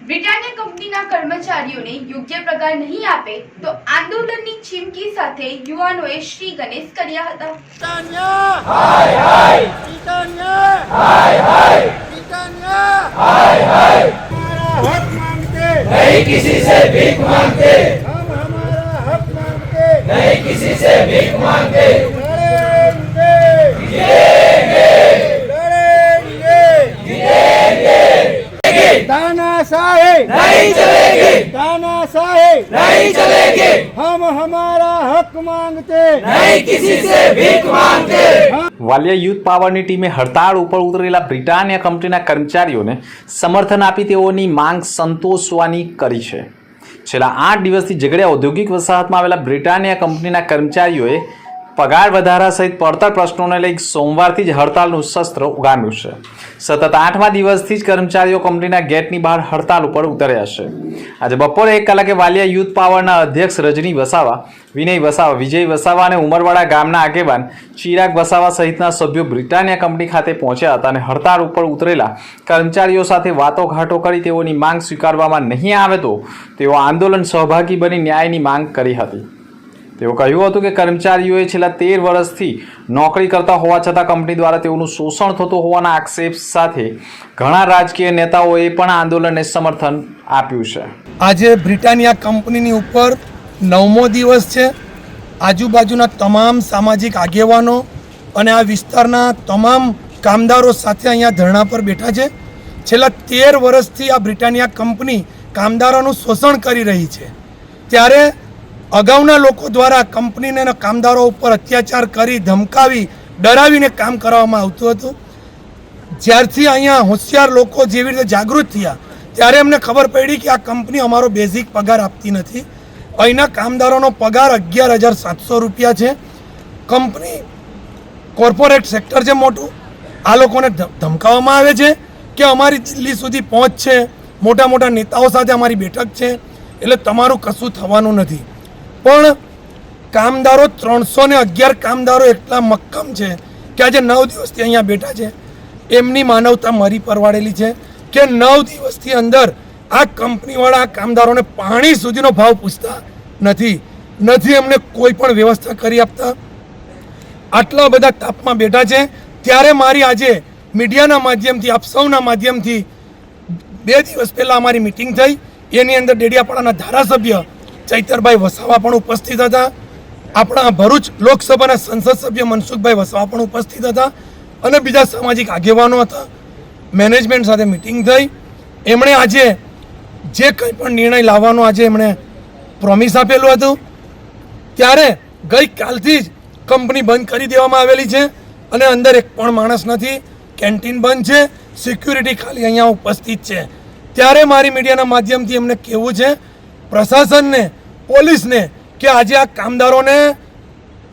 Britannia કંપનીના કર્મચારીઓને યોગ્ય પગાર નહીં આપે તો આંદોલનની ચીમકી સાથે યુવાનોએ શ્રી ગણેશ કર્યા હતા Titania! Hai hai! Titania! Hai hai! Titania! Hai hai! हमारा हक मांगते नहीं किसी से भीख मांगते हम हमारा हक मांगते नहीं किसी से भीख मांगते तानाशाही नहीं चलेगी तानाशाही नहीं चलेगी हम हमारा हक मांगते नहीं किसी से भीख मांगते વાલિયા યુથ પાવરની ટીમે હડતાળ ઉપર ઉતરેલા બ્રિટાનિયા કંપનીના કર્મચારીઓને સમર્થન આપી તેઓની માંગ સંતોષવાની કરી છે છેલ્લા આઠ દિવસથી ઝઘડિયા ઔદ્યોગિક વસાહતમાં આવેલા બ્રિટાનિયા કંપનીના કર્મચારીઓએ પગાર વધારા સહિત પડતર પ્રશ્નોને લઈ સોમવારથી જ હડતાલનું શસ્ત્ર ઉગામ્યું છે. સતત આઠમા દિવસથી જ કર્મચારીઓ કંપનીના ગેટની બહાર હડતાલ ઉપર ઉતર્યા છે. આજે બપોરે એક કલાકે વાલિયા યુથ પાવરના અધ્યક્ષ રજની વસાવા, વિનય વસાવા, વિજય વસાવા અને ઉમરવાડા ગામના આગેવાન ચિરાગ વસાવા સહિતના સભ્યો બ્રિટાનિયા કંપની ખાતે પહોંચ્યા હતા અને હડતાળ ઉપર ઉતરેલા કર્મચારીઓ સાથે વાતો ઘાટો કરી તેઓની માંગ સ્વીકારવામાં નહીં આવે તો તેઓ આંદોલન સહભાગી બની ન્યાયની માંગ કરી હતી. તેઓ કહ્યું હતું કે કર્મચારીઓએ છેલ્લા તેર વર્ષથી નોકરી કરતા હોવા છતાં કંપની દ્વારા તેઓનું શોષણ થતું હોવાના આક્ષેપ સાથે ઘણા રાજકીય નેતાઓએ પણ આંદોલનને સમર્થન આપ્યું છે. આજે બ્રિટાનિયા કંપનીની ઉપર નવમો દિવસ છે. આજુબાજુના તમામ સામાજિક આગેવાનો અને આ વિસ્તારના તમામ કામદારો સાથે અહીંયા ધરણા પર બેઠા છે. છેલ્લા તેર વર્ષથી આ બ્રિટાનિયા કંપની કામદારોનું શોષણ કરી રહી છે. ત્યારે અગાઉના લોકો દ્વારા કંપનીને કામદારો ઉપર અત્યાચાર કરી, ધમકાવી, ડરાવીને કામ કરવામાં આવતું હતું. જ્યારથી અહીંયા હોશિયાર લોકો જેવી રીતે જાગૃત થયા, ત્યારે અમને ખબર પડી કે આ કંપની અમારો બેઝિક પગાર આપતી નથી. અહીંના કામદારોનો પગાર અગિયાર હજાર સાતસો રૂપિયા છે. કંપની કોર્પોરેટ સેક્ટર છે મોટું. આ લોકોને ધમકાવવામાં આવે છે કે અમારી દિલ્હી સુધી પહોંચ છે. મોટા મોટા નેતાઓ સાથે અમારી બેઠક છે. એટલે તમારું કશું થવાનું નથી. પણ કામદારો ત્રણસો ને અગિયાર કામદારો એટલા મક્કમ છે કે આજે નવ દિવસથી અહીંયા બેઠા છે. એમની માનવતા મરી પરવાડેલી છે કે નવ દિવસથી અંદર આ કંપનીવાળા આ કામદારોને પાણી સુધીનો ભાવ પૂછતા નથી. નથી એમને કોઈ પણ વ્યવસ્થા કરી આપતા. આટલા બધા તાપમાં બેઠા છે. ત્યારે મારી આજે મીડિયાના માધ્યમથી, આપ સૌના માધ્યમથી બે દિવસ પહેલાં અમારી મિટિંગ થઈ. એની અંદર ડેડિયાપાડાના ધારાસભ્ય ચૈતરભાઈ વસાવા પણ ઉપસ્થિત હતા. આપણા ભરૂચ લોકસભાના સંસદ સભ્ય મનસુખભાઈ વસાવા પણ ઉપસ્થિત હતા અને બીજા સામાજિક આગેવાનો હતા. મેનેજમેન્ટ સાથે મિટિંગ થઈ. એમણે આજે જે કંઈ પણ નિર્ણય લાવવાનો આજે એમણે પ્રોમિસ આપેલું હતું. ત્યારે ગઈકાલથી જ કંપની બંધ કરી દેવામાં આવેલી છે અને અંદર એક પણ માણસ નથી. કેન્ટીન બંધ છે. સિક્યુરિટી ખાલી અહીંયા ઉપસ્થિત છે. ત્યારે મારી મીડિયાના માધ્યમથી એમને કહેવું છે, પ્રશાસનને પોલીસને કે આજે આ કામદારોને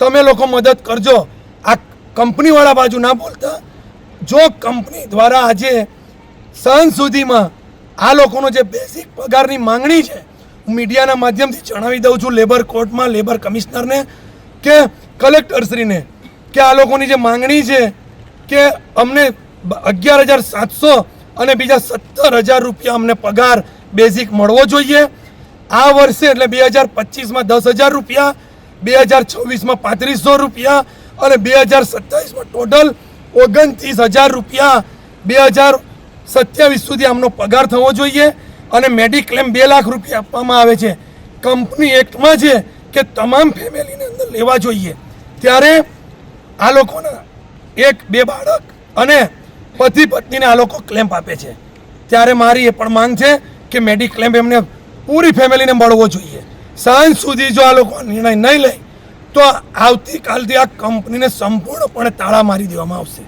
તમે લોકો મદદ કરજો. આ કંપનીવાળા બાજુ ના બોલતા. જો કંપની દ્વારા આજે સાંજ સુધીમાં આ લોકોનો જે બેઝિક પગારની માંગણી છે, હું મીડિયાના માધ્યમથી જણાવી દઉં છું લેબર કોર્ટમાં લેબર કમિશનરને કે કલેક્ટરશ્રીને કે આ લોકોની જે માંગણી છે કે અમને અગિયાર હજાર સાતસો અને બીજા સત્તર હજાર રૂપિયા અમને પગાર બેઝિક મળવો જોઈએ. આ વર્ષે એટલે બે હજાર પચીસમાં દસ હજાર રૂપિયા, બે હજાર છવ્વીસમાં પાંત્રીસો રૂપિયા અને બે હજાર સત્તાવીસમાં ટોટલ ઓગણત્રીસ હજાર રૂપિયા. બે હજાર સત્યાવીસ સુધી આમનો પગાર થવો જોઈએ અને મેડિક્લેમ બે લાખ રૂપિયા આપવામાં આવે છે. કંપની એક્ટમાં છે કે તમામ ફેમિલીને અંદર લેવા જોઈએ. ત્યારે આ લોકોના એક, બે બાળક અને પતિ પત્નીને આ લોકો ક્લેમ્પ આપે છે. ત્યારે મારી એ પણ માંગ છે કે મેડિક્લેમ એમને પૂરી ફેમિલીને મળવો જોઈએ. સાંજ સુધી જો આ લોકો નિર્ણય નહીં લે, તો આવતીકાલથી આ કંપનીને સંપૂર્ણપણે તાળા મારી દેવામાં આવશે.